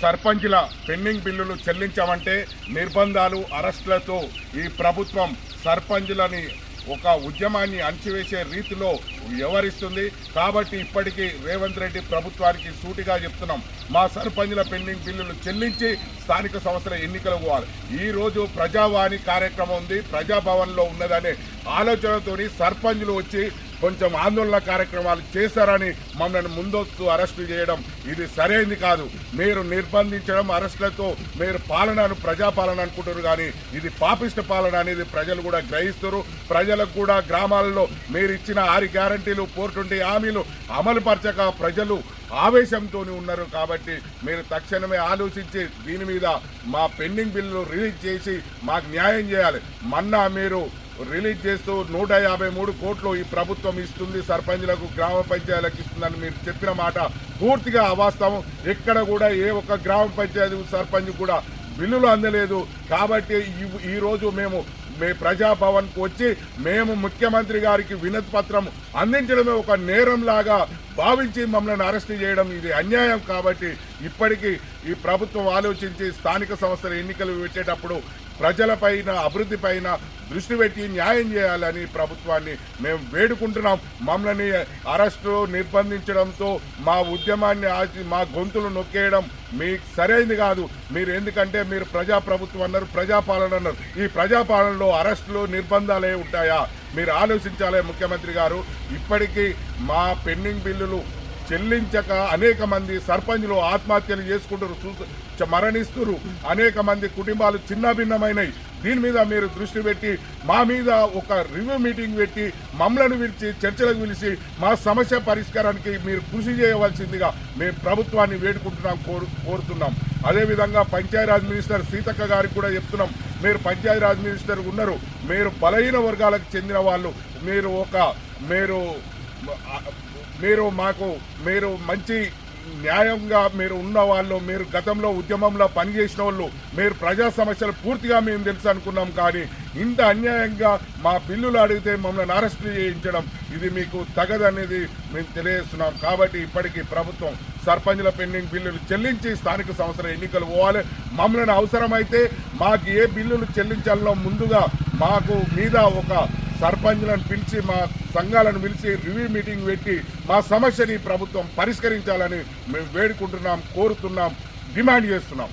సర్పంచ్ల పెండింగ్ బిల్లులు చెల్లించమంటే నిర్బంధాలు అరెస్టులతో ఈ ప్రభుత్వం సర్పంచ్లని ఒక ఉద్యమాన్ని అణచివేసే రీతిలో వ్యవహరిస్తుంది కాబట్టి ఇప్పటికీ రేవంత్ రెడ్డి ప్రభుత్వానికి సూటిగా చెప్తున్నాం. మా సర్పంచ్ల పెండింగ్ బిల్లులు చెల్లించి స్థానిక సంస్థల ఎన్నికలు పోవాలి. ఈరోజు ప్రజావాణి కార్యక్రమం ఉంది. ప్రజాభవన్లో ఉన్నదనే ఆలోచనతోని సర్పంచ్లు వచ్చి కొంచెం ఆందోళన కార్యక్రమాలు చేశారని మమ్మల్ని ముందొస్తు అరెస్టు చేయడం ఇది సరైనది కాదు. మీరు నిర్బంధించడం అరెస్టులతో మీరు పాలనను ప్రజాపాలన అనుకుంటారు కానీ ఇది పాపిష్ట పాలన అనేది ప్రజలు కూడా గ్రహిస్తారు. ప్రజలకు కూడా గ్రామాలలో మీరు ఇచ్చిన ఆరు గ్యారంటీలు ఫోర్ హామీలు అమలు పరచక ప్రజలు ఆవేశంతో ఉన్నారు కాబట్టి మీరు తక్షణమే ఆలోచించి దీని మీద మా పెండింగ్ బిల్లు రిలీజ్ చేసి మాకు న్యాయం చేయాలి. మన్నా మీరు రిలీజ్ చేస్తూ నూట యాభై మూడు కోట్లు ఈ ప్రభుత్వం ఇస్తుంది సర్పంచ్లకు గ్రామ పంచాయతీలకు ఇస్తుందని మీరు చెప్పిన మాట పూర్తిగా అవాస్తవం. ఎక్కడ కూడా ఏ ఒక్క గ్రామ పంచాయతీ సర్పంచ్ కూడా బిల్లులు అందలేదు. కాబట్టి ఈ- ఈ రోజు మేము మే ప్రజాభవన్కు వచ్చి మేము ముఖ్యమంత్రి గారికి వినతి పత్రం అందించడమే ఒక నేరం లాగా భావించి మమ్మల్ని అరెస్ట్ చేయడం ఇది అన్యాయం కాబట్టి ఇప్పటికీ ఈ ప్రభుత్వం ఆలోచించి స్థానిక సంస్థల ఎన్నికలు పెట్టేటప్పుడు ప్రజలపైన అభివృద్ధి పైన దృష్టి పెట్టి న్యాయం చేయాలని ప్రభుత్వాన్ని మేము వేడుకుంటున్నాం. మమ్మల్ని అరెస్టు నిర్బంధించడంతో మా ఉద్యమాన్ని ఆచి మా గొంతులు నొక్కేయడం మీకు సరైనది కాదు. మీరు ఎందుకంటే మీరు ప్రజాప్రభుత్వం అన్నారు ప్రజాపాలన అన్నారు. ఈ ప్రజాపాలనలో అరెస్టులు నిర్బంధాలే ఉంటాయా? మీరు ఆలోచించాలి ముఖ్యమంత్రి గారు. ఇప్పటికీ మా పెండింగ్ బిల్లులు చెల్లించక అనేక మంది సర్పంచ్లు ఆత్మహత్యలు చేసుకుంటారు చూ మరణిస్తున్నారు. అనేక మంది కుటుంబాలు చిన్నభిన్నమైనవి దీని మీద మీరు దృష్టి పెట్టి మా మీద ఒక రివ్యూ మీటింగ్ పెట్టి మమ్మలను పిలిచి చర్చలకు పిలిచి మా సమస్య పరిష్కారానికి మీరు కృషి చేయవలసిందిగా మేము ప్రభుత్వాన్ని వేడుకుంటున్నాం కోరు కోరుతున్నాం. అదేవిధంగా పంచాయరాజ్ మినిస్టర్ సీతక్క గారికి కూడా చెప్తున్నాం. మీరు పంచాయతీరాజ్ మినిస్టర్ ఉన్నారు మీరు బలహీన వర్గాలకు చెందిన వాళ్ళు మీరు ఒక మీరు మీరు మాకు మీరు మంచి న్యాయంగా మీరు ఉన్న వాళ్ళు మీరు గతంలో ఉద్యమంలో పనిచేసిన వాళ్ళు మీరు ప్రజా సమస్యలు పూర్తిగా మేము తెలుసు అనుకున్నాం కానీ ఇంత అన్యాయంగా మా బిల్లులు అడిగితే మమ్మల్ని అరెస్ట్ చేయించడం ఇది మీకు తగదనేది మేము తెలియజేస్తున్నాం. కాబట్టి ఇప్పటికీ ప్రభుత్వం సర్పంచ్ల పెండింగ్ బిల్లులు చెల్లించి స్థానిక సంస్థల ఎన్నికలు పోవాలి. మమ్మల్ని అవసరమైతే మాకు ఏ బిల్లులు చెల్లించాలో ముందుగా మాకు మీద ఒక సర్పంచ్లను పిలిచి మా సంఘాలను పిలిచి రివ్యూ మీటింగ్ పెట్టి మా సమస్యని ప్రభుత్వం పరిష్కరించాలని మేము వేడుకుంటున్నాం కోరుతున్నాం డిమాండ్ చేస్తున్నాం.